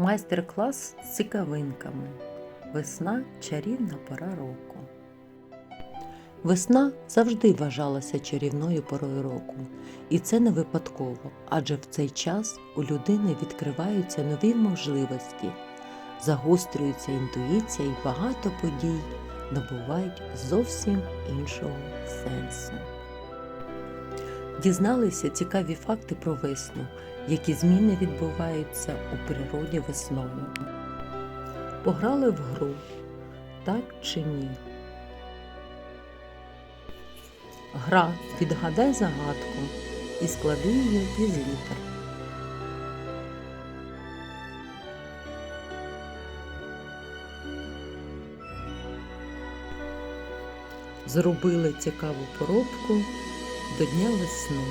Майстер-клас з цікавинками. Весна чарівна пора року. Весна завжди вважалася чарівною порою року, і це не випадково, адже в цей час у людини відкриваються нові можливості, загострюється інтуїція і багато подій набувають зовсім іншого сенсу. Дізналися цікаві факти про весну, які зміни відбуваються у природі весною. Пограли в гру, так чи ні? Гра відгадай загадку і склади її із літер. Зробили цікаву поробку до Дня весни.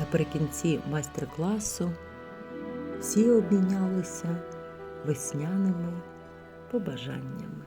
Наприкінці майстер-класу всі обмінялися весняними побажаннями.